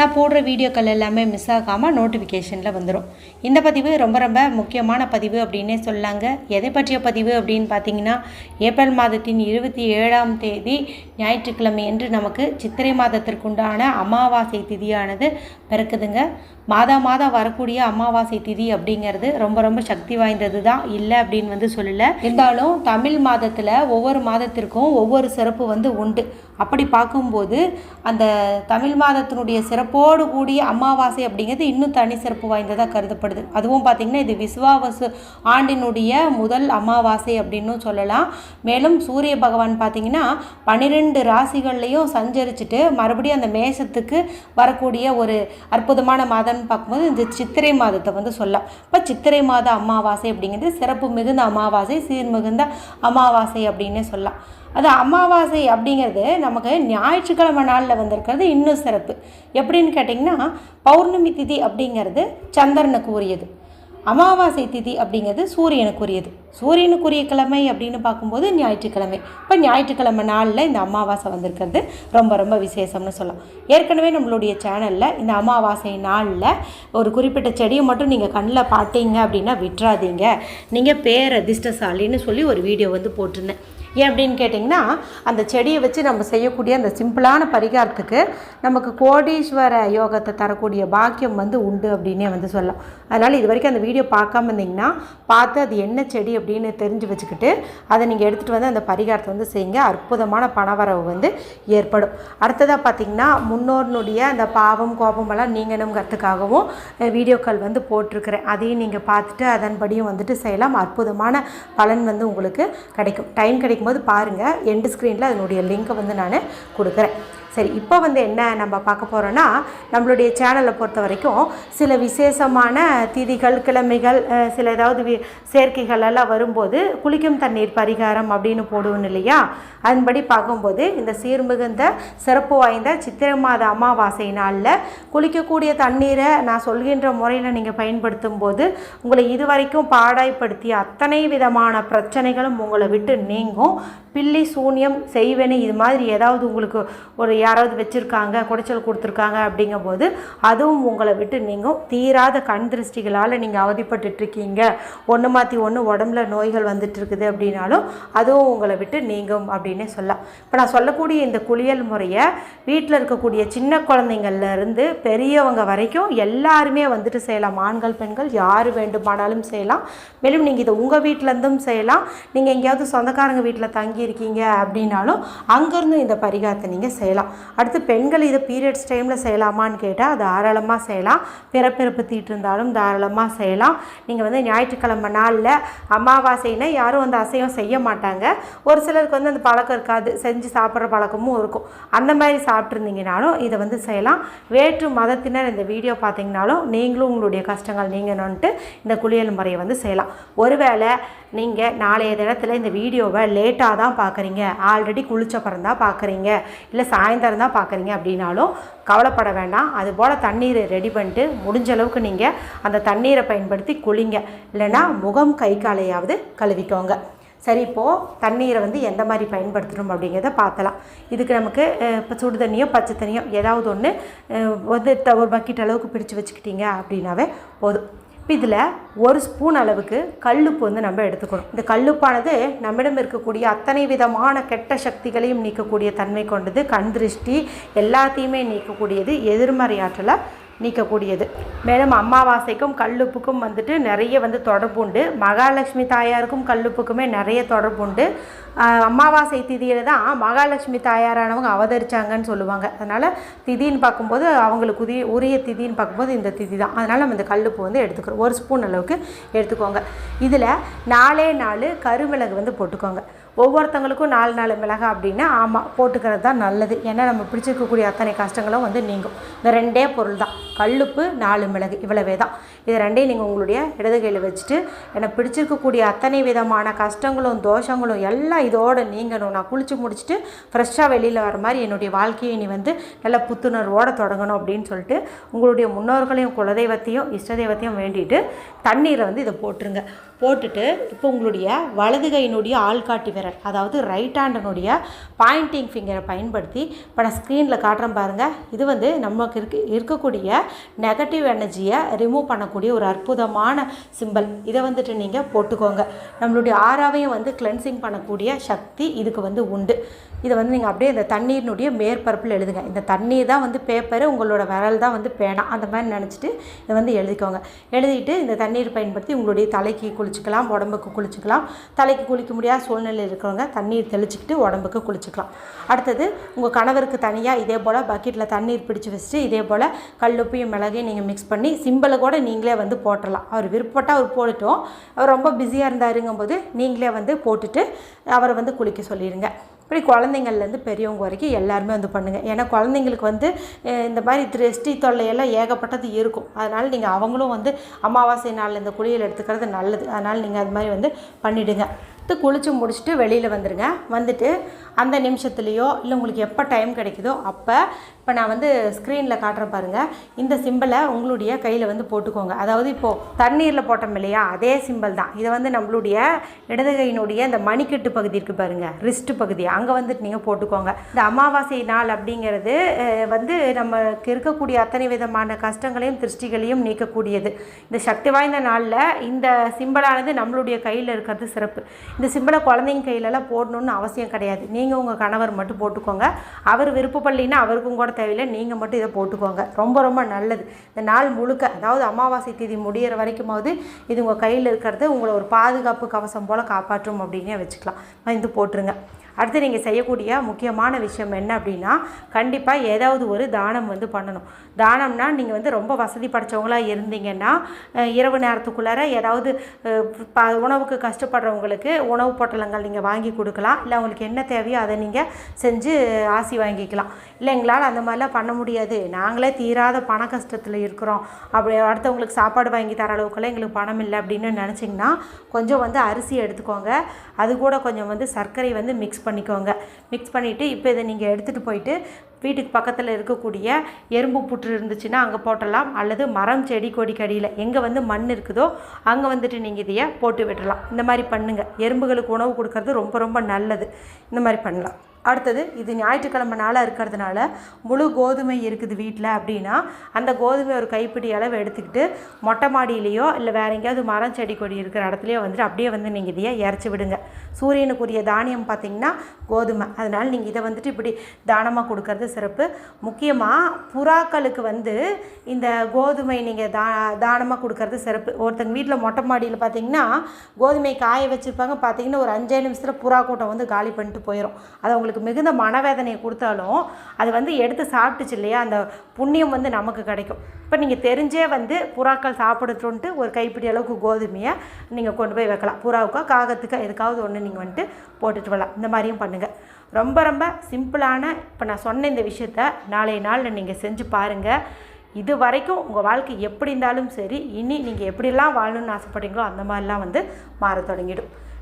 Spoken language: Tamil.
நான் போடுற வீடியோக்கள் எல்லாமே மிஸ் ஆகாமல் நோட்டிஃபிகேஷனில் வந்துடும் இந்த பதிவு ரொம்ப ரொம்ப முக்கியமான பதிவு அப்படின்னே சொல்லாங்க. எதை பற்றிய பதிவு அப்படின்னு பார்த்தீங்கன்னா ஏப்ரல் மாதத்தின் இருபத்தி ஏழாம் தேதி ஞாயிற்றுக்கிழமை என்று நமக்கு சித்திரை மாதத்திற்குண்டான அமாவாசை திதியானது பிறக்குதுங்க. மாதா மாதம் வரக்கூடிய அமாவாசை திதி அப்படிங்கிறது ரொம்ப ரொம்ப சக்தி வாய்ந்தது தான். இல்லை அப்படின்னு வந்து சொல்லலை. இருந்தாலும் தமிழ் மாதத்தில் ஒவ்வொரு மாதத்திற்கும் ஒவ்வொரு சிறப்பு வந்து உண்டு. அப்படி பார்க்கும்போது அந்த தமிழ் மாதத்தினுடைய சிறப்பு சிறப்போடு கூடிய அமாவாசை அப்படிங்கிறது இன்னும் தனி சிறப்பு வாய்ந்ததாக கருதப்படுது. அதுவும் பார்த்திங்கன்னா இது விஸ்வாவசு ஆண்டினுடைய முதல் அமாவாசை அப்படின்னும் சொல்லலாம். மேலும் சூரிய பகவான் பார்த்திங்கன்னா பன்னிரெண்டு ராசிகள்லேயும் சஞ்சரிச்சுட்டு மறுபடியும் அந்த மேசத்துக்கு வரக்கூடிய ஒரு அற்புதமான மாதம்னு பார்க்கும்போது இந்த சித்திரை மாதத்தை வந்து சொல்லலாம். இப்போ சித்திரை மாத அமாவாசை அப்படிங்கிறது சிறப்பு மிகுந்த அமாவாசை சீர் மிகுந்த அமாவாசை அப்படின்னே சொல்லலாம். அது அமாவாசை அப்படிங்கிறது நமக்கு ஞாயிற்றுக்கிழமை நாளில் வந்திருக்கிறது இன்னும் சிறப்பு. எப்படின்னு கேட்டிங்கன்னா பௌர்ணமி திதி அப்படிங்கிறது சந்திரனுக்கு உரியது அமாவாசை திதி அப்படிங்கிறது சூரியனுக்குரியது சூரியனுக்குரிய கிழமை அப்படின்னு பார்க்கும்போது ஞாயிற்றுக்கிழமை. இப்போ ஞாயிற்றுக்கிழமை நாளில் இந்த அமாவாசை வந்திருக்கிறது. ரொம்ப ரொம்ப விசேஷம்னு சொல்லலாம். ஏற்கனவே நம்மளுடைய சேனலில் இந்த அமாவாசை நாளில் ஒரு குறிப்பிட்ட செடியை மட்டும் நீங்கள் கண்ணில் பார்த்தீங்க அப்படின்னா விட்டுறாதீங்க. நீங்கள் பேரதிர்ஷ்டசாலின்னு சொல்லி ஒரு வீடியோ வந்து போட்டிருந்தேன். ஏன் அப்படின்னு கேட்டிங்கன்னா அந்த செடியை வச்சு நம்ம செய்யக்கூடிய அந்த சிம்பிளான பரிகாரத்துக்கு நமக்கு கோடீஸ்வர யோகத்தை தரக்கூடிய பாக்கியம் வந்து உண்டு அப்படின்னே வந்து சொல்லலாம். அதனால் இது வரைக்கும் அந்த வீடியோ பார்க்காம இருந்தீங்கன்னா பார்த்து அது என்ன செடி அப்படின்னு தெரிஞ்சு வச்சுக்கிட்டு அதை நீங்கள் எடுத்துகிட்டு வந்து அந்த பரிகாரத்தை வந்து செய்யுங்க. அற்புதமான பணவரவு வந்து ஏற்படும். அடுத்ததாக பார்த்திங்கன்னா முன்னோர்னுடைய அந்த பாவம் கோபமெல்லாம் நீங்கணுங்கிறதுக்காகவும் வீடியோக்கள் வந்து போட்டிருக்கிறேன். அதையும் நீங்கள் பார்த்துட்டு அதன்படியும் வந்துட்டு செய்யலாம். அற்புதமான பலன் வந்து உங்களுக்கு கிடைக்கும். டைம் கிடைக்கும் போது பாருங்கள் எண்டு ஸ்க்ரீனில் அதனுடைய லிங்க்கை வந்து நான் கொடுக்குறேன். சரி இப்போ வந்து என்ன நம்ம பார்க்க போகிறோன்னா நம்மளுடைய சேனலை பொறுத்த வரைக்கும் சில விசேஷமான திதிகள் கிழமைகள் சில ஏதாவது வி சேர்க்கைகள் எல்லாம் வரும்போது குளிக்கும் தண்ணீர் பரிகாரம் அப்படின்னு போடுவோம் இல்லையா? அதன்படி பார்க்கும்போது இந்த சீர்மிகுந்த சிறப்பு வாய்ந்த சித்திரை மாத அமாவாசை நாளில் குளிக்கக்கூடிய தண்ணீரை நான் சொல்கின்ற முறையில் நீங்கள் பயன்படுத்தும் போது உங்களை இதுவரைக்கும் பாடாய்ப்படுத்திய அத்தனை விதமான பிரச்சனைகளும் உங்களை விட்டு நீங்கும். பில்லி சூன்யம் செய்வனி இது மாதிரி ஏதாவது உங்களுக்கு ஒரு யாராவது வச்சுருக்காங்க குடைச்சல் கொடுத்துருக்காங்க அப்படிங்கும்போது அதுவும் உங்களை விட்டு நீங்கும். தீராத கண் திருஷ்டிகளால் நீங்கள் அவதிப்பட்டுட்டு இருக்கீங்க ஒன்று மாற்றி ஒன்று உடம்புல நோய்கள் வந்துட்டு இருக்குது அப்படின்னாலும் அதுவும் உங்களை விட்டு நீங்கும் அப்படின்னே சொல்லலாம். இப்போ நான் சொல்லக்கூடிய இந்த குளியல் முறையை வீட்டில் இருக்கக்கூடிய சின்ன குழந்தைங்கள்லேருந்து பெரியவங்க வரைக்கும் எல்லாருமே வந்துட்டு செய்யலாம். ஆண்கள் பெண்கள் யார் வேண்டுமானாலும் செய்யலாம். மேலும் நீங்கள் இதை உங்கள் வீட்டிலேருந்தும் செய்யலாம். நீங்கள் எங்கேயாவது சொந்தக்காரங்க வீட்டில் தங்கியிருக்கீங்க அப்படின்னாலும் அங்கேருந்து இந்த பரிகாரத்தை நீங்கள் செய்யலாம். அடுத்து பெண்கள் இதை பீரியட்ஸ் டைமில் செய்யலாமான்னு கேட்டால் தாராளமாக செய்யலாம். பிறப்பிறப்பு தீட்டு இருந்தாலும் தாராளமாக செய்யலாம். நீங்கள் வந்து ஞாயிற்றுக்கிழமை நாளில் அமாவாசைனா யாரும் வந்து அசைவம் செய்ய மாட்டாங்க. ஒரு சிலருக்கு வந்து அந்த பழக்கம் இருக்காது. செஞ்சு சாப்பிட்ற பழக்கமும் இருக்கும். அந்த மாதிரி சாப்பிட்ருந்தீங்கனாலும் இதை வந்து செய்யலாம். வேற்று மதத்தினர் இந்த வீடியோ பார்த்தீங்கனாலும் நீங்களும் உங்களுடைய கஷ்டங்கள் நீங்கணுன்ட்டு இந்த குளியல் முறையை வந்து செய்யலாம். ஒருவேளை நீங்கள் நாளைய தினத்தில் இந்த வீடியோவை லேட்டாக தான் பார்க்குறீங்க. ஆல்ரெடி குளிச்ச பிறந்தான் பார்க்குறீங்க. இல்லை சாயந்தரம் தான் பார்க்குறீங்க அப்படின்னாலும் கவலைப்பட வேண்டாம். அதுபோல் தண்ணீரை ரெடி பண்ணிட்டு முடிஞ்ச அளவுக்கு நீங்கள் அந்த தண்ணீரை பயன்படுத்தி குளிங்க. இல்லைன்னா முகம் கை காலையாவது கழுவிக்கோங்க. சரி இப்போது தண்ணீரை வந்து எந்த மாதிரி பயன்படுத்தணும் அப்படிங்கிறத பார்த்தலாம் இதுக்கு நமக்கு இப்போ சுடு தண்ணியோ பச்சை தண்ணியோ ஏதாவது ஒன்று வந்து த- ஒரு பக்கெட் அளவுக்கு பிடிச்சி வச்சுக்கிட்டீங்க அப்படின்னாவே போதும். இப்போ இதில் ஒரு ஸ்பூன் அளவுக்கு கல்லுப்பு வந்து நம்ம எடுத்துக்கணும். இந்த கல்லுப்பானது நம்மிடம் இருக்கக்கூடிய அத்தனை விதமான கெட்ட சக்திகளையும் நீக்கக்கூடிய தன்மை கொண்டது கண் திருஷ்டி எல்லாத்தையுமே நீக்கக்கூடியது எதிர்மறை ஆற்றலை நீக்கக்கூடியது. மேலும் அமாவாசைக்கும் கல்லுப்புக்கும் வந்துட்டு நிறைய வந்து தொடர்பு உண்டு. மகாலட்சுமி தாயாருக்கும் கல்லுப்புக்குமே நிறைய தொடர்பு உண்டு. அமாவாசை திதியில் தான் மகாலட்சுமி தாயாரானவங்க அவதரிச்சாங்கன்னு சொல்லுவாங்க. அதனால் திதின்னு பார்க்கும்போது அவங்களுக்கு உரிய உரிய திதின்னு பார்க்கும்போது இந்த திதி தான். அதனால் நம்ம இந்த கல்லுப்பு வந்து எடுத்துக்கிறோம். ஒரு ஸ்பூன் அளவுக்கு எடுத்துக்கோங்க. இதில் நாலே நாலு கருமிளகு வந்து போட்டுக்கோங்க. ஒவ்வொருத்தங்களுக்கும் நாலு நாலு மிளகா அப்படின்னா ஆமாம் போட்டுக்கிறது தான் நல்லது. ஏன்னா நம்ம பிடிச்சிருக்கக்கூடிய அத்தனை கஷ்டங்களும் வந்து நீங்கும். இந்த ரெண்டே பொருள் தான். கல்லுப்பு நாலு மிளகு இவ்வளவே தான். இது ரெண்டையும் நீங்கள் உங்களுடைய இடது கையில் வச்சுட்டு எனக்கு பிடிச்சிருக்கக்கூடிய அத்தனை விதமான கஷ்டங்களும் தோஷங்களும் எல்லாம் இதோடு நீங்கணும். நான் குளித்து முடிச்சுட்டு ஃப்ரெஷ்ஷாக வெளியில் வர மாதிரி என்னுடைய வாழ்க்கையை நீ வந்து நல்ல புத்துணர்வோடு தொடங்கணும் அப்படின்னு சொல்லிட்டு உங்களுடைய முன்னோர்களையும் குலதெய்வத்தையும் இஷ்ட தெய்வத்தையும் வேண்டிட்டு தண்ணீரை வந்து இதை போட்டுருங்க. போட்டுட்டு இப்போ உங்களுடைய வலது கையினுடைய ஆள்காட்டி விரல் அதாவது ரைட் ஹேண்டனுடைய பாயிண்டிங் ஃபிங்கரை பயன்படுத்தி இப்போ நான் ஸ்க்ரீனில் காட்டுறேன் பாருங்கள் இது வந்து நமக்கு இருக்க இருக்கக்கூடிய நெகட்டிவ் எனர்ஜியை ரிமூவ் பண்ணக்கூடிய ஒரு அற்புதமான சிம்பல் இதை வந்துட்டு நீங்கள் போட்டுக்கோங்க. நம்மளுடைய ஆறாவையும் வந்து கிளென்சிங் பண்ணக்கூடிய சக்தி இதுக்கு வந்து உண்டு. இதை வந்து நீங்கள் அப்படியே இந்த தண்ணீரினுடைய மேற்பரப்பில் எழுதுங்க. இந்த தண்ணீர் தான் வந்து பேப்பரு உங்களோட விரல் தான் வந்து பேனா. அந்த மாதிரி நினச்சிட்டு இதை வந்து எழுதிக்கோங்க. எழுதிட்டு இந்த தண்ணீர் பயன்படுத்தி உங்களுடைய தலைக்கு குளி குளிச்சுக்கலாம் உடம்புக்கு குளிச்சுக்கலாம். தலைக்கு குளிக்க முடியாத சூழ்நிலை இருக்கிறவங்க தண்ணீர் தெளிச்சுக்கிட்டு உடம்புக்கு குளிச்சுக்கலாம். அடுத்தது உங்கள் கணவருக்கு தனியாக இதே போல் பக்கெட்டில் தண்ணீர் பிடிச்சி வச்சுட்டு இதே போல் கல்லுப்பையும் மிளகையும் நீங்கள் மிக்ஸ் பண்ணி சிம்பிளை கூட நீங்களே வந்து போட்டுடலாம் அவர் விருப்பப்பட்டால் அவர் போட்டுட்டோம் அவர் ரொம்ப பிஸியாக இருந்தாருங்கும்போது நீங்களே வந்து போட்டுட்டு அவரை வந்து குளிக்க சொல்லிடுங்க. இப்படி குழந்தைங்கள்லேருந்து பெரியவங்க வரைக்கும் எல்லாருமே வந்து பண்ணுங்கள் ஏன்னா குழந்தைங்களுக்கு வந்து இந்த மாதிரி திருஷ்டி தொல்லையெல்லாம் ஏகப்பட்டது இருக்கும். அதனால் நீங்கள் அவங்களும் வந்து அமாவாசை நாளில் இந்த குளியல் எடுத்துக்கிறது நல்லது. அதனால் நீங்கள் அது மாதிரி வந்து பண்ணிவிடுங்க அடுத்து குளித்து முடிச்சுட்டு வெளியில் வந்துடுங்க வந்துட்டு அந்த நிமிஷத்துலேயோ இல்லை உங்களுக்கு எப்போ டைம் கிடைக்குதோ அப்போ இப்போ நான் வந்து ஸ்க்ரீனில் காட்டுறேன் பாருங்கள் இந்த சிம்பிளை உங்களுடைய கையில் வந்து போட்டுக்கோங்க. அதாவது இப்போது தண்ணீரில் போட்டோம் இல்லையா? அதே சிம்பிள் தான். இதை வந்து நம்மளுடைய இடது கையினுடைய இந்த மணிக்கட்டு பகுதி இருக்குது பாருங்கள் ரிஸ்ட் பகுதி. அங்கே வந்துட்டு நீங்கள் போட்டுக்கோங்க. இந்த அமாவாசை நாள் அப்படிங்கிறது வந்து நமக்கு இருக்கக்கூடிய அத்தனை விதமான கஷ்டங்களையும் திருஷ்டிகளையும் நீக்கக்கூடியது. இந்த சக்தி வாய்ந்த நாளில் இந்த சிம்பிளானது நம்மளுடைய கையில் இருக்கிறது சிறப்பு. இந்த சிம்பிளை குழந்தைங்க கையிலலாம் போடணும்னு அவசியம் கிடையாது. நீங்கள் உங்கள் கணவர் மட்டும் போட்டுக்கோங்க. அவர் விருப்பப்படலைன்னா அவருக்கும் கூட தேவையில்லை. நீங்கள் மட்டும் இதை போட்டுக்கோங்க. ரொம்ப ரொம்ப நல்லது. இந்த நாள் முழுக்க அதாவது அமாவாசை தேதி முடியிற வரைக்குமாவது இது உங்கள் கையில் இருக்கிறது உங்களை ஒரு பாதுகாப்பு கவசம் போல் காப்பாற்றும் அப்படின்னே வச்சுக்கலாம். இது போட்டுருங்க. அடுத்து நீங்கள் செய்யக்கூடிய முக்கியமான விஷயம் என்ன அப்படின்னா கண்டிப்பாக ஏதாவது ஒரு தானம் வந்து பண்ணணும். தானம்னா நீங்கள் வந்து ரொம்ப வசதி படைச்சவங்களாக இருந்தீங்கன்னா இரவு நேரத்துக்குள்ளார ஏதாவது உணவுக்கு கஷ்டப்படுறவங்களுக்கு உணவு பொட்டலங்கள் நீங்கள் வாங்கி கொடுக்கலாம். இல்லை அவங்களுக்கு என்ன தேவையோ அதை நீங்கள் செஞ்சு ஆசி வாங்கிக்கலாம். இல்லை எங்களால் அந்த மாதிரிலாம் பண்ண முடியாது. நாங்களே தீராத பண கஷ்டத்தில் இருக்கிறோம். அப்படி அடுத்தவங்களுக்கு சாப்பாடு வாங்கி தர அளவுக்குலாம் எங்களுக்கு பணம் இல்லை அப்படின்னு நினச்சிங்கன்னா கொஞ்சம் வந்து அரிசி எடுத்துக்கோங்க. அது கூட கொஞ்சம் வந்து சர்க்கரை வந்து மிக்ஸ் பண்ணி பண்ணிக்கோங்க. மிக்ஸ் பண்ணிவிட்டு இப்போ இதை நீங்கள் எடுத்துகிட்டு போயிட்டு வீட்டுக்கு பக்கத்தில் இருக்கக்கூடிய எறும்பு புற்று இருந்துச்சுன்னா அங்கே போட்டலாம். அல்லது மரம் செடி கொடி கடியில் எங்கே வந்து மண் இருக்குதோ அங்கே வந்துட்டு நீங்கள் இதையே போட்டு விட்டுறலாம் இந்த மாதிரி பண்ணுங்கள் எறும்புகளுக்கு உணவு கொடுக்கறது ரொம்ப ரொம்ப நல்லது. இந்த மாதிரி பண்ணலாம். அடுத்தது இது ஞாயிற்றுக்கிழமை நாளாக இருக்கிறதுனால முழு கோதுமை இருக்குது வீட்டில் அப்படின்னா அந்த கோதுமை ஒரு கைப்பிடி அளவு எடுத்துக்கிட்டு மொட்டை மாடியிலையோ இல்லை வேற எங்கேயாவது மரம் செடி கொடி இருக்கிற இடத்துலையோ வந்துட்டு அப்படியே வந்து நீங்கள் இதையே இறச்சி விடுங்க. சூரியனுக்குரிய தானியம் பார்த்தீங்கன்னா கோதுமை. அதனால் நீங்கள் இதை வந்துட்டு இப்படி தானமாக கொடுக்கறது சிறப்பு. முக்கியமாக புறாக்களுக்கு வந்து இந்த கோதுமை நீங்கள் தா தானமாக கொடுக்கறது சிறப்பு. ஒருத்தங்க வீட்டில் மொட்டை மாடியில் பார்த்தீங்கன்னா கோதுமை காய வச்சுருப்பாங்க. பார்த்தீங்கன்னா ஒரு அஞ்சே நிமிஷத்தில் புறா கூட்டம் வந்து காலி பண்ணிட்டு போயிடும் அது அவங்களுக்கு மிகுந்த மனவேதனையை கொடுத்தாலும் அது வந்து எடுத்து சாப்பிட்டுச்சு இல்லையா? அந்த புண்ணியம் வந்து நமக்கு கிடைக்கும். இப்போ நீங்கள் தெரிஞ்சே வந்து புறாக்கள் சாப்பிடுறோன்ட்டு ஒரு கைப்பிடி அளவுக்கு கோதுமையை நீங்கள் கொண்டு போய் வைக்கலாம். புறாவுக்கோ காகத்துக்கோ எதுக்காவது ஒன்று நீங்கள் வந்துட்டு போட்டுட்டு வரலாம். இந்த மாதிரியும் பண்ணுங்கள் ரொம்ப ரொம்ப சிம்பிளான இப்போ நான் சொன்ன இந்த விஷயத்த நாளைய நாளில் நீங்கள் செஞ்சு பாருங்கள் இது வரைக்கும் உங்கள் வாழ்க்கை எப்படி இருந்தாலும் சரி இனி நீங்கள் எப்படிலாம் வாழணும்னு ஆசைப்படுறீங்களோ அந்த மாதிரிலாம் வந்து மாறத் தொடங்கிடும்.